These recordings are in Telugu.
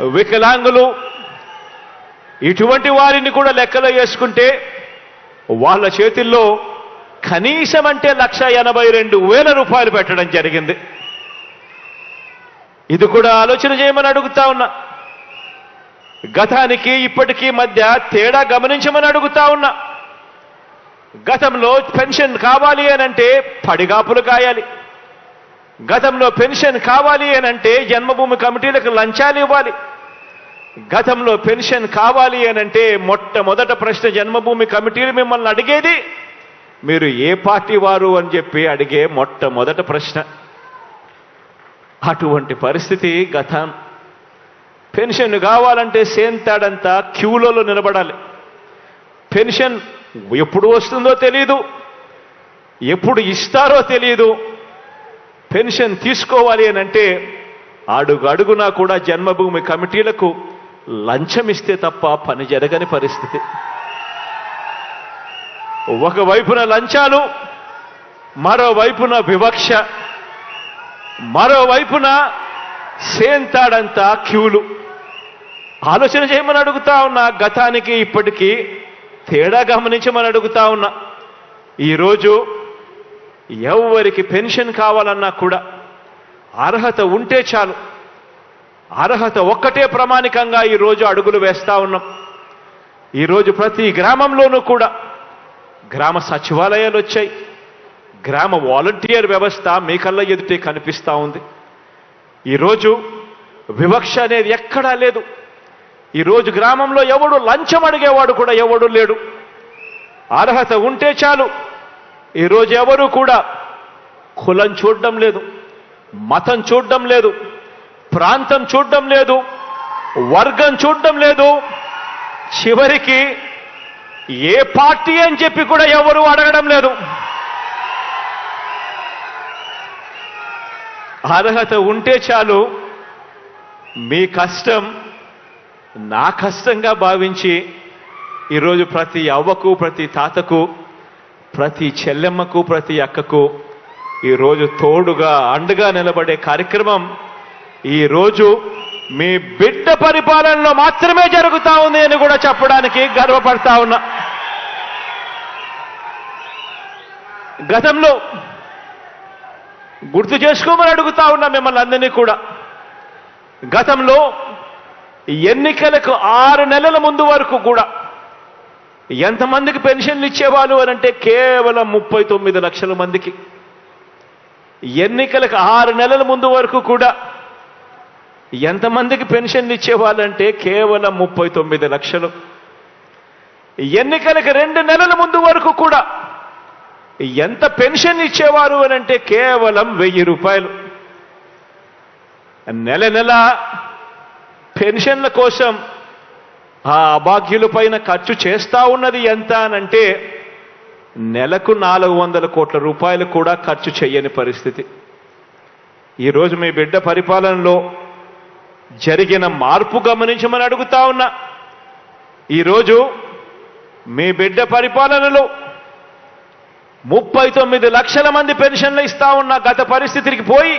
వికలాంగులు ఇటువంటి వారిని కూడా లెక్కలో వేసుకుంటే వాళ్ళ చేతుల్లో కనీసం అంటే లక్ష ఎనభై రెండు వేల రూపాయలు పెట్టడం జరిగింది. ఇది కూడా ఆలోచన చేయమని అడుగుతా ఉన్నా. గతానికి ఇప్పటికీ మధ్య తేడా గమనించమని అడుగుతా ఉన్నా. గతంలో పెన్షన్ కావాలి అనంటే పడిగాపులు కాయాలి. గతంలో పెన్షన్ కావాలి అని అంటే జన్మభూమి కమిటీలకు లంచాలు ఇవ్వాలి. గతంలో పెన్షన్ కావాలి అని అంటే మొట్టమొదట ప్రశ్న జన్మభూమి కమిటీలు మిమ్మల్ని అడిగేది మీరు ఏ పార్టీ వారు అని చెప్పి అడిగే మొట్టమొదట ప్రశ్న. అటువంటి పరిస్థితి గతం. పెన్షన్ కావాలంటే సేంతాడంతా క్యూలలో నిలబడాలి. పెన్షన్ ఎప్పుడు వస్తుందో తెలియదు ఎప్పుడు ఇస్తారో తెలియదు పెన్షన్ తీసుకోవాలి అని అంటే అడుగు అడుగునా కూడా జన్మభూమి కమిటీలకు లంచం ఇస్తే తప్ప పని జరగని పరిస్థితి. ఒకవైపున లంచాలు మరోవైపున వివక్ష మరోవైపున సేంతాడంతా క్యూలు. ఆలోచన చేయమని అడుగుతా ఉన్నా గతానికి ఇప్పటికీ తేడా గమనించమని అడుగుతా ఉన్నా. ఈరోజు ఎవరికి పెన్షన్ కావాలన్నా కూడా అర్హత ఉంటే చాలు. అర్హత ఒక్కటే ప్రామాణికంగా ఈరోజు అడుగులు వేస్తూ ఉన్నాం. ఈరోజు ప్రతి గ్రామంలోనూ కూడా గ్రామ సచివాలయాలు వచ్చాయి. గ్రామ వాలంటీర్ వ్యవస్థ మీ కళ్ళ ఎదుటే కనిపిస్తూ ఉంది. ఈరోజు వివక్ష అనేది ఎక్కడా లేదు. ఈరోజు గ్రామంలో ఎవడు లంచం అడిగేవాడు కూడా ఎవడు లేడు. అర్హత ఉంటే చాలు. ఈరోజు ఎవరు కూడా కులం చూడడం లేదు మతం చూడడం లేదు ప్రాంతం చూడడం లేదు వర్గం చూడడం లేదు. చివరికి ఏ పార్టీ అని చెప్పి కూడా ఎవరు అడగడం లేదు. అర్హత ఉంటే చాలు మీ కష్టం నా కష్టంగా భావించి ఈరోజు ప్రతి అవ్వకు ప్రతి తాతకు ప్రతి చెల్లెమ్మకు ప్రతి అక్కకు ఈరోజు తోడుగా అండగా నిలబడే కార్యక్రమం ఈరోజు మీ బిడ్డ పరిపాలనలో మాత్రమే జరుగుతా ఉంది అని కూడా చెప్పడానికి గర్వపడతా ఉన్నా. గతంలో గుర్తు చేసుకోమని అడుగుతా ఉన్నా మిమ్మల్ని అందరినీ కూడా. గతంలో ఎన్నికలకు ఆరు నెలల ముందు వరకు కూడా ఎంతమందికి పెన్షన్లు ఇచ్చేవాళ్ళు అని అంటే కేవలం ముప్పై తొమ్మిది లక్షల మందికి. ఎన్నికలకు ఆరు నెలల ముందు వరకు కూడా ఎంతమందికి పెన్షన్లు ఇచ్చేవాళ్ళంటే కేవలం ముప్పై తొమ్మిది లక్షలు. ఎన్నికలకు రెండు నెలల ముందు వరకు కూడా ఎంత పెన్షన్ ఇచ్చేవారు అని అంటే కేవలం వెయ్యి రూపాయలు. నెల నెల పెన్షన్ల కోసం ఆ అభాగ్యుల పైన ఖర్చు చేస్తా ఉన్నది ఎంత అనంటే నెలకు నాలుగు వందల కోట్ల రూపాయలు కూడా ఖర్చు చేయని పరిస్థితి. ఈరోజు మీ బిడ్డ పరిపాలనలో జరిగిన మార్పు గమనించమని అడుగుతా ఉన్నా. ఈరోజు మీ బిడ్డ పరిపాలనలో ముప్పై తొమ్మిది లక్షల మంది పెన్షన్లు ఇస్తా ఉన్న గత పరిస్థితికి పోయి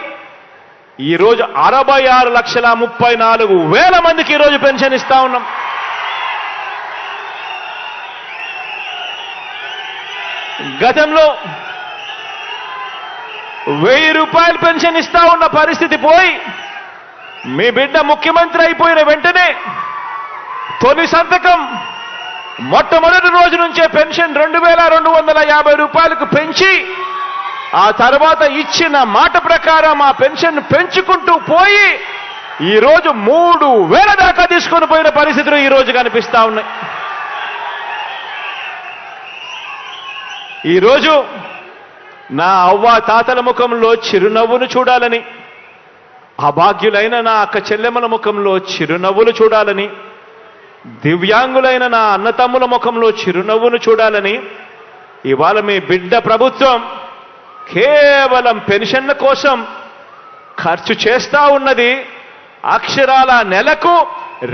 ఈరోజు అరవై ఆరు లక్షల ముప్పై నాలుగు వేల మందికి ఈరోజు పెన్షన్ ఇస్తా ఉన్నాం. గతంలో వెయ్యి రూపాయలు పెన్షన్ ఇస్తా ఉన్న పరిస్థితి పోయి మీ బిడ్డ ముఖ్యమంత్రి అయిపోయిన వెంటనే తొలి సంతకం మొట్టమొదటి రోజు నుంచే పెన్షన్ రెండు వేల రెండు వందల యాభై రూపాయలకు పెంచి ఆ తర్వాత ఇచ్చిన మాట ప్రకారం ఆ పెన్షన్ పెంచుకుంటూ పోయి ఈరోజు మూడు వేల దాకా తీసుకొని పోయిన పరిస్థితులు ఈరోజు కనిపిస్తా ఉన్నాయి. ఈరోజు నా అవ్వ తాతల ముఖంలో చిరునవ్వును చూడాలని అభాగ్యులైన నా అక్క చెల్లెమ్మల ముఖంలో చిరునవ్వులు చూడాలని దివ్యాంగులైన నా అన్నతమ్ముల ముఖంలో చిరునవ్వును చూడాలని ఇవాళ మీ బిడ్డ ప్రభుత్వం కేవలం పెన్షన్ల కోసం ఖర్చు చేస్తా ఉన్నది. అక్షరాల నెలకు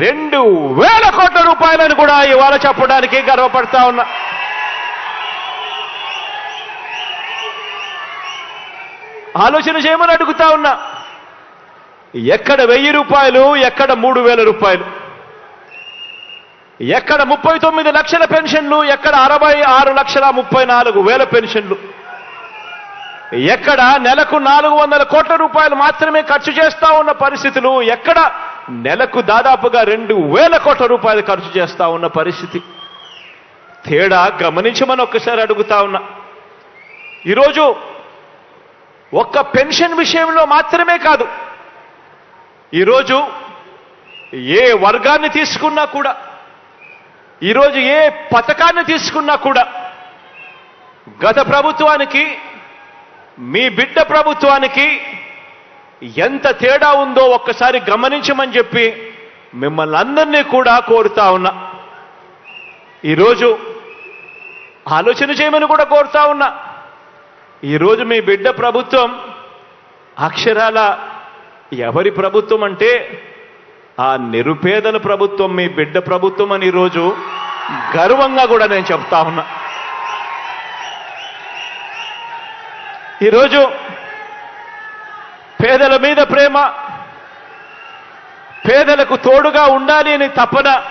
రెండు వేల కోట్ల రూపాయలను కూడా ఇవాళ చెప్పడానికి గర్వపడతా ఉన్నా. ఆలోచన చేయమని అడుగుతా ఉన్నా. ఎక్కడ వెయ్యి రూపాయలు ఎక్కడ మూడు వేల రూపాయలు. ఎక్కడ ముప్పై తొమ్మిది లక్షల పెన్షన్లు ఎక్కడ అరవై ఆరు లక్షల ముప్పై నాలుగు వేల పెన్షన్లు. ఎక్కడ నెలకు నాలుగు వందల కోట్ల రూపాయలు మాత్రమే ఖర్చు చేస్తా ఉన్న పరిస్థితులు ఎక్కడ నెలకు దాదాపుగా రెండు వేల కోట్ల రూపాయలు ఖర్చు చేస్తా ఉన్న పరిస్థితి. తేడా గమనించమని ఒక్కసారి అడుగుతా ఉన్నా. ఈరోజు ఒక్క పెన్షన్ విషయంలో మాత్రమే కాదు. ఈరోజు ఏ వర్గాన్ని తీసుకున్నా కూడా ఈరోజు ఏ పథకాన్ని తీసుకున్నా కూడా గత ప్రభుత్వానికి మీ బిడ్డ ప్రభుత్వానికి ఎంత తేడా ఉందో ఒక్కసారి గమనించమని చెప్పి మిమ్మల్ని అందరినీ కూడా కోరుతా ఉన్నా. ఈరోజు ఆలోచన చేయమని కూడా కోరుతా ఉన్నా. ఈరోజు మీ బిడ్డ ప్రభుత్వం అక్షరాల ఎవరి ప్రభుత్వం అంటే ఆ నిరుపేదల ప్రభుత్వం మీ బిడ్డ ప్రభుత్వం అని ఈరోజు గర్వంగా కూడా నేను చెప్తా ఉన్నా. ఈరోజు పేదల మీద ప్రేమ పేదలకు తోడుగా ఉండాలి అని తపన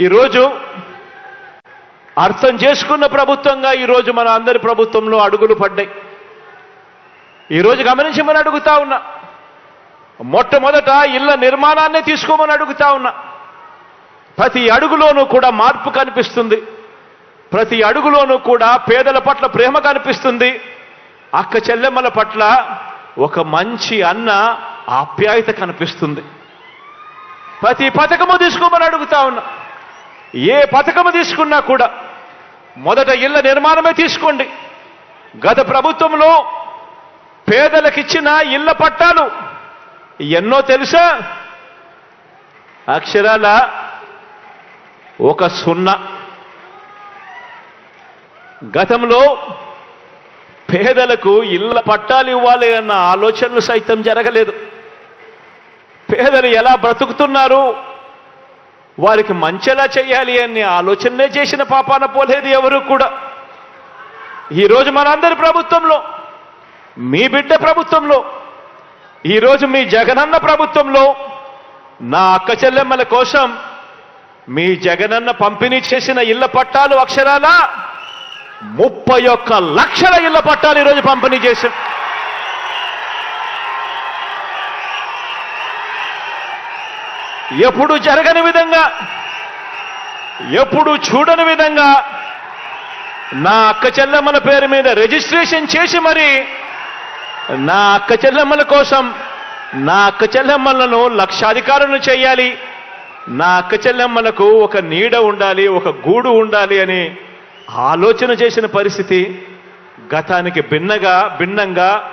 ఈరోజు అర్థం చేసుకున్న ప్రభుత్వంగా ఈరోజు మన అందరి ప్రభుత్వంలో అడుగులు పడ్డాయి. ఈరోజు గమనించమని అడుగుతా ఉన్నా. మొట్టమొదట ఇళ్ళ నిర్మాణాన్ని తీసుకోమని అడుగుతా ఉన్నా. ప్రతి అడుగులోనూ కూడా మార్పు కనిపిస్తుంది. ప్రతి అడుగులోనూ కూడా పేదల పట్ల ప్రేమ కనిపిస్తుంది. అక్క చెల్లెమ్మల పట్ల ఒక మంచి అన్న ఆప్యాయత కనిపిస్తుంది. ప్రతి పథకము తీసుకోమని అడుగుతా ఉన్నా. ఏ పథకము తీసుకున్నా కూడా మొదట ఇళ్ళ నిర్మాణమే తీసుకోండి. గత ప్రభుత్వంలో పేదలకిచ్చిన ఇళ్ళ పట్టాలు ఎన్నో తెలుసా? అక్షరాల ఒక సున్నా. గతంలో పేదలకు ఇళ్ళ పట్టాలు ఇవ్వాలి అన్న ఆలోచనలు సైతం జరగలేదు. పేదలు ఎలా బ్రతుకుతున్నారు? వారికి మంచెలా చేయాలి అనే ఆలోచనలే చేసిన పాపాన పోలేదు ఎవరు కూడా. ఈరోజు మనందరి ప్రభుత్వంలో మీ బిడ్డ ప్రభుత్వంలో ఈరోజు మీ జగనన్న ప్రభుత్వంలో నా అక్క చెల్లెమ్మల కోసం మీ జగనన్న పంపిణీ చేసిన ఇళ్ళ పట్టాలు అక్షరాల ముప్పై ఒక్క లక్షల ఇళ్ళ పట్టాలు ఈరోజు పంపిణీ చేశాం ఎప్పుడు జరగని విధంగా ఎప్పుడు చూడని విధంగా నా అక్క చెల్లెమ్మల పేరు మీద రిజిస్ట్రేషన్ చేసి మరి నా అక్క చెల్లెమ్మల కోసం నా అక్క చెల్లెమ్మలను లక్షాధికారులను చేయాలి. నా అక్క చెల్లెమ్మలకు ఒక నీడ ఉండాలి ఒక గూడు ఉండాలి అని ఆలోచన చేసిన పరిస్థితి గతానికి భిన్నగా భిన్నంగా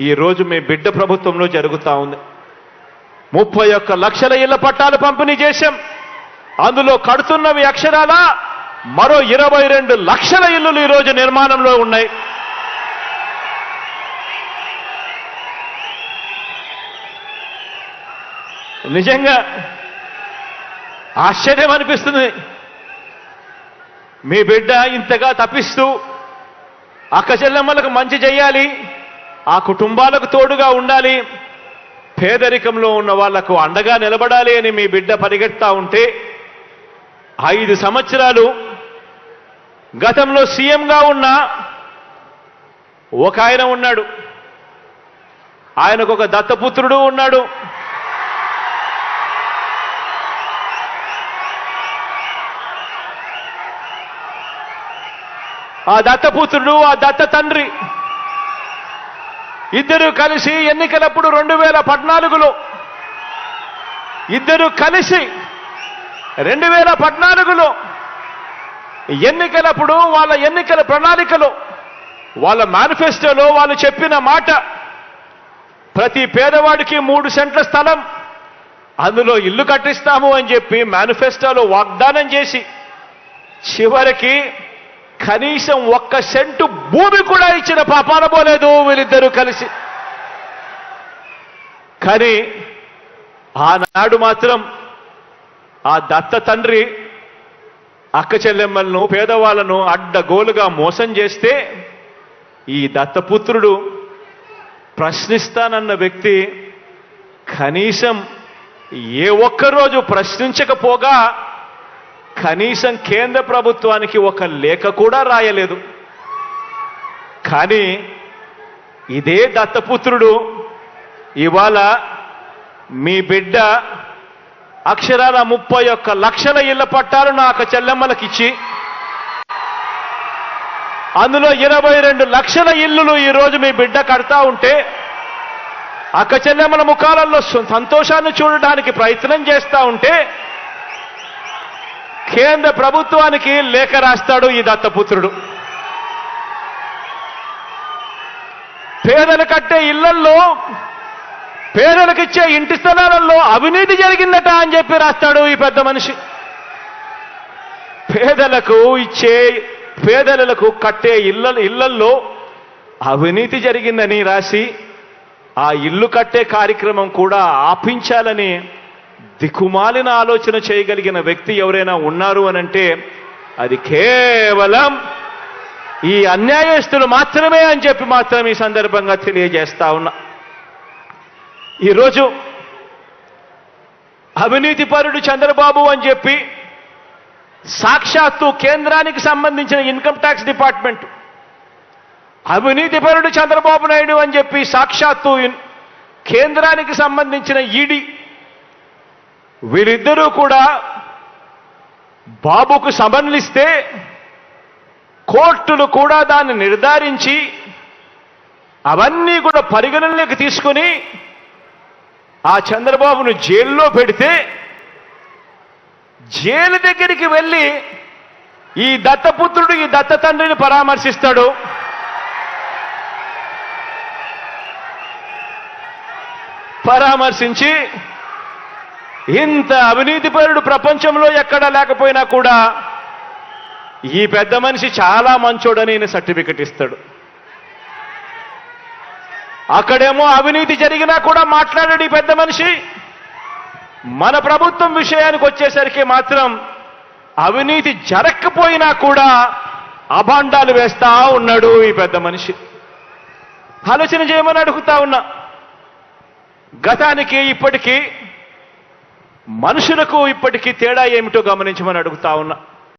ఈరోజు మీ బిడ్డ ప్రభుత్వంలో జరుగుతూ ఉంది. ముప్పై ఒక్క లక్షల ఇళ్ళ పట్టాలు పంపిణీ చేశాం. అందులో కడుతున్నవి అక్షరాల? మరో ఇరవై రెండు లక్షల ఇల్లులు ఈరోజు నిర్మాణంలో ఉన్నాయి. నిజంగా ఆశ్చర్యం అనిపిస్తుంది. మీ బిడ్డ ఇంతగా తప్పిస్తూ అక్క చెల్లెమ్మలకు మంచి చేయాలి ఆ కుటుంబాలకు తోడుగా ఉండాలి పేదరికంలో ఉన్న వాళ్ళకు అండగా నిలబడాలి అని మీ బిడ్డ పరిగెడతా ఉంటే ఐదు సంవత్సరాలు గతంలో సీఎంగా ఉన్న ఒక ఆయన ఉన్నాడు. ఆయనకు ఒక దత్తపుత్రుడు ఉన్నాడు. ఆ దత్తపుత్రుడు ఆ దత్త తండ్రి ఇద్దరు కలిసి ఎన్నికలప్పుడు రెండు వేల పద్నాలుగులో ఇద్దరు కలిసి రెండు వేల పద్నాలుగులో ఎన్నికలప్పుడు వాళ్ళ ఎన్నికల ప్రణాళికలో వాళ్ళ మేనిఫెస్టోలో వాళ్ళు చెప్పిన మాట ప్రతి పేదవాడికి మూడు సెంట్ల స్థలం అందులో ఇల్లు కట్టిస్తాము అని చెప్పి మేనిఫెస్టోలో వాగ్దానం చేసి చివరికి కనీసం ఒక్క సెంటు భూమి కూడా ఇచ్చిన పాపాన పోలేదు వీళ్ళిద్దరూ కలిసి. కానీ ఆనాడు మాత్రం ఆ దత్త తండ్రి అక్క చెల్లెమ్మలను పేదవాళ్ళను అడ్డగోలుగా మోసం చేస్తే ఈ దత్తపుత్రుడు ప్రశ్నిస్తానన్న వ్యక్తి కనీసం ఏ ఒక్కరోజు ప్రశ్నించకపోగా కనీసం కేంద్ర ప్రభుత్వానికి ఒక లేఖ కూడా రాయలేదు. కానీ ఇదే దత్తపుత్రుడు ఇవాళ మీ బిడ్డ అక్షరాల ముప్పై ఒక్క లక్షల ఇళ్ళ పట్టాలు నాకు చెల్లెమ్మలకిచ్చి అందులో ఇరవై రెండు లక్షల ఇల్లులు ఈరోజు మీ బిడ్డ కడతా ఉంటే అక్క చెల్లెమ్మల ముఖాలలో సంతోషాన్ని చూడడానికి ప్రయత్నం చేస్తా ఉంటే కేంద్ర ప్రభుత్వానికి లేఖ రాస్తాడు ఈ దత్తపుత్రుడు. పేదలు కట్టే ఇళ్ళల్లో పేదలకిచ్చే ఇంటి స్థలాలలో అవినీతి జరిగిందట అని చెప్పి రాస్తాడు ఈ పెద్ద మనిషి. పేదలకు ఇచ్చే పేదలకు కట్టే ఇళ్ళ ఇళ్ళల్లో అవినీతి జరిగిందని రాసి ఆ ఇల్లు కట్టే కార్యక్రమం కూడా ఆపించాలని దిక్కుమాలిన ఆలోచన చేయగలిగిన వ్యక్తి ఎవరైనా ఉన్నారు అనంటే అది కేవలం ఈ అన్యాయస్తులు మాత్రమే అని చెప్పి మాత్రం ఈ సందర్భంగా తెలియజేస్తా ఉన్నా. ఈరోజు అవినీతి పరుడు చంద్రబాబు అని చెప్పి సాక్షాత్తు కేంద్రానికి సంబంధించిన ఇన్కమ్ ట్యాక్స్ డిపార్ట్మెంట్ అవినీతి పరుడు చంద్రబాబు నాయుడు అని చెప్పి సాక్షాత్తు కేంద్రానికి సంబంధించిన ఈడీ వీరిద్దరూ కూడా బాబుకు సమన్లిస్తే కోర్టులు కూడా దాన్ని నిర్ధారించి అవన్నీ కూడా పరిగణనలోకి తీసుకొని ఆ చంద్రబాబును జైల్లో పెడితే జైలు దగ్గరికి వెళ్ళి ఈ దత్తపుత్రుడు ఈ దత్త తండ్రిని పరామర్శిస్తాడు. పరామర్శించి ఇంత అవినీతిపరుడు ప్రపంచంలో ఎక్కడా లేకపోయినా కూడా ఈ పెద్ద మనిషి చాలా మంచోడని ఈయన సర్టిఫికెట్ ఇస్తాడు. అక్కడేమో అవినీతి జరిగినా కూడా మాట్లాడాడు ఈ పెద్ద మనిషి. మన ప్రభుత్వం విషయానికి వచ్చేసరికి మాత్రం అవినీతి జరగకపోయినా కూడా అభాండాలు వేస్తా ఉన్నాడు ఈ పెద్ద మనిషి. ఆలోచన చేయమని అడుగుతా ఉన్నా. గతానికి ఇప్పటికీ మనుషులకు ఇప్పటికీ తేడా ఏమిటో గమనించమని అడుగుతా ఉన్నా.